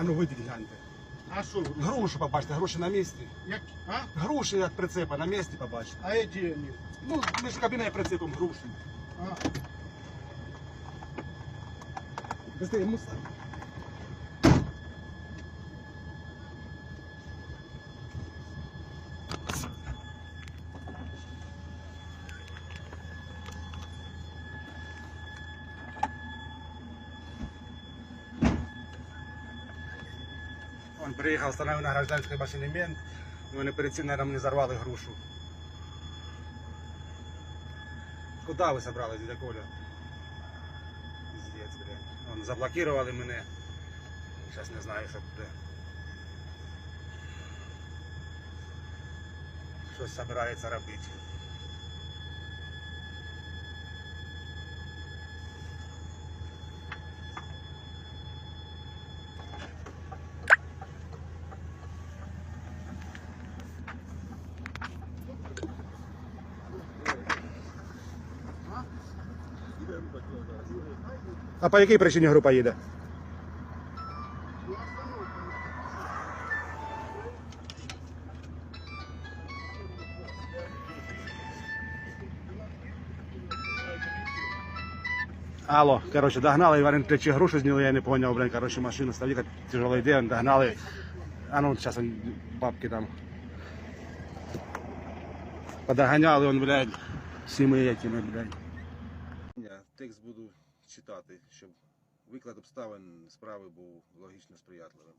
А ну вийдіть гляньте. А що? Грушу побачите, груші на місці. Як? А? Груші від прицепа на місці побачите. А які вони? Ну, ми ж кабінет прицепом груші. А, Быстрее, мусор. Он приїхав, встановив на гражданський машині мент, вони перед цим, наверное, мені зарвали грушу. Куда ви собрались, дядя Коля? Пиздец, блядь. Вон, заблокировали мене. Сейчас не знаю, що буде. Щось собирається робити. А по якій причині група їде? Алло, короче, догнали, Іван плечі грушу зняли, я не понял, блин, короче, машина стоит, тяжело йде, догнали. А ну, сейчас бабки там. Подоганяли, он, блядь, всіми якими, блядь. Текст буду читати, щоб виклад обставин справи був логічно сприятливим.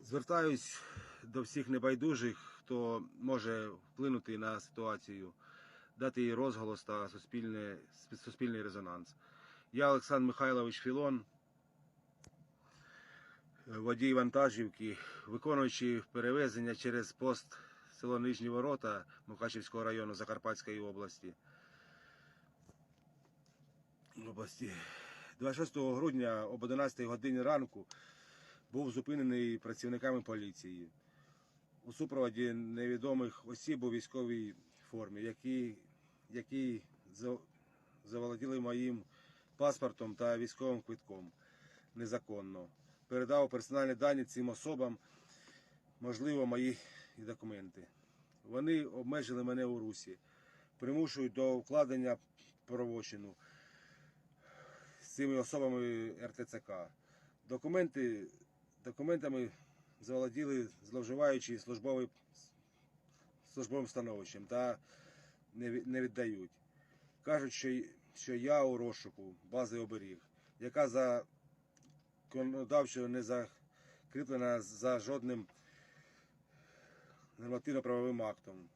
Звертаюсь до всіх небайдужих, хто може вплинути на ситуацію, дати їй розголос та суспільне, суспільний резонанс. Я Олександр Михайлович Філон, водій вантажівки, виконуючи перевезення через пост село Нижні Ворота Мукачівського району Закарпатської області. області. 26 грудня об 11 годині ранку був зупинений працівниками поліції у супроводі невідомих осіб у військовій формі, які, які заволоділи моїм паспортом та військовим квитком незаконно. Передав персональні дані цим особам, можливо, мої документи. Вони обмежили мене у русі, примушують до вкладення правочину з цими особами РТЦК. Документи, документами заволоділи зловживаючи службовий, службовим становищем та не, не віддають. Кажуть, що, що я у розшуку бази оберіг, яка за законодавчо не закріплена за жодним нормативно-правовим актом.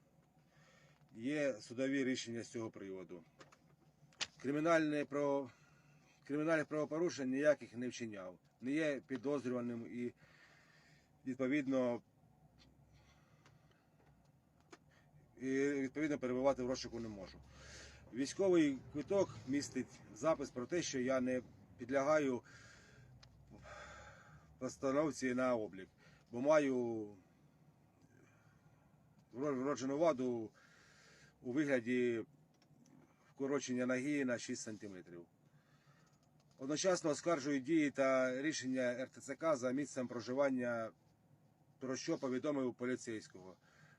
Є судові рішення з цього приводу. Кримінальне право... Правопорушень ніяких не вчиняв. Не є підозрюваним і відповідно і відповідно перебувати в розшуку не можу. Військовий квиток містить запис про те, що я не підлягаю постановці на облік, бо маю вроджену ваду у вигляді вкорочення ноги на 6 см. Одночасно оскаржую дії та рішення РТЦК за місцем проживання, про що повідомив поліцейського.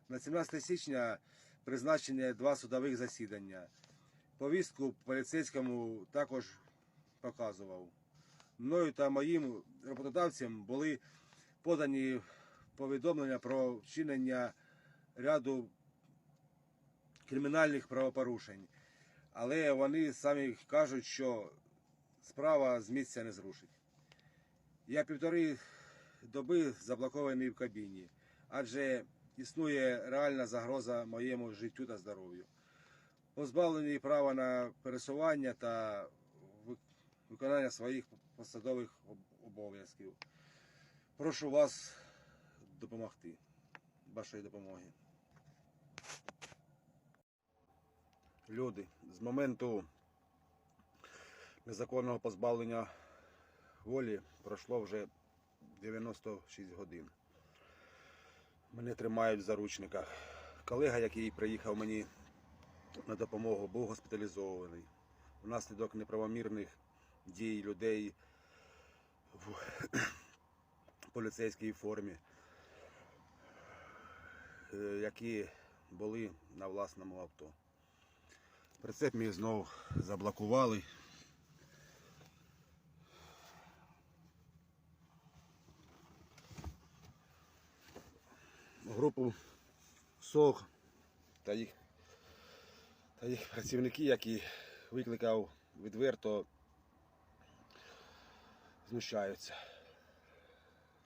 На 17 січня призначені два судових засідання. Повістку поліцейському також показував. Мною та моїм роботодавцям були подані повідомлення про вчинення ряду кримінальних правопорушень. Але вони самі кажуть, що справа з місця не зрушить. Я півтори доби заблокований в кабіні, адже існує реальна загроза моєму життю та здоров'ю. Позбавлений права на пересування та виконання своїх посадових обов'язків. Прошу вас допомогти. Вашої допомоги. Люди, з моменту незаконного позбавлення волі пройшло вже 96 годин. Мене тримають в заручниках. Колега, який приїхав мені на допомогу, був госпіталізований. Внаслідок неправомірних дій людей в поліцейській формі, е, які були на власному авто. Прицеп мій знов заблокували. Групу СОГ та їх, та їх працівники, які викликав відверто, знущаються.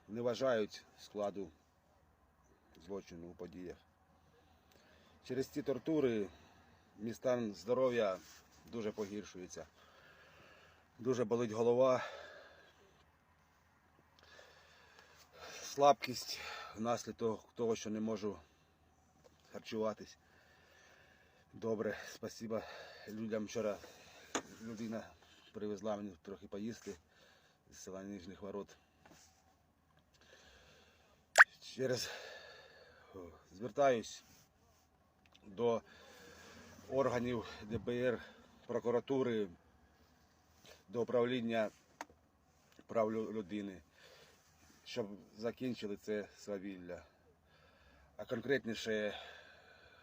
Не вважають складу злочину у подіях. Через ці тортури мій стан здоров'я дуже погіршується. Дуже болить голова. Слабкість внаслідок того, що не можу харчуватись. Добре, спасибо людям. Вчора людина привезла мені трохи поїсти з села Нижніх Ворот. Через о, звертаюсь до органів ДБР, прокуратури, до управління прав людини, щоб закінчили це свавілля. А конкретніше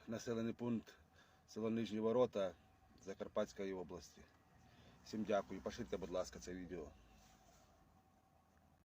населений пункт село Нижні Ворота Закарпатської області. Всім дякую. Поширте, будь ласка, це відео.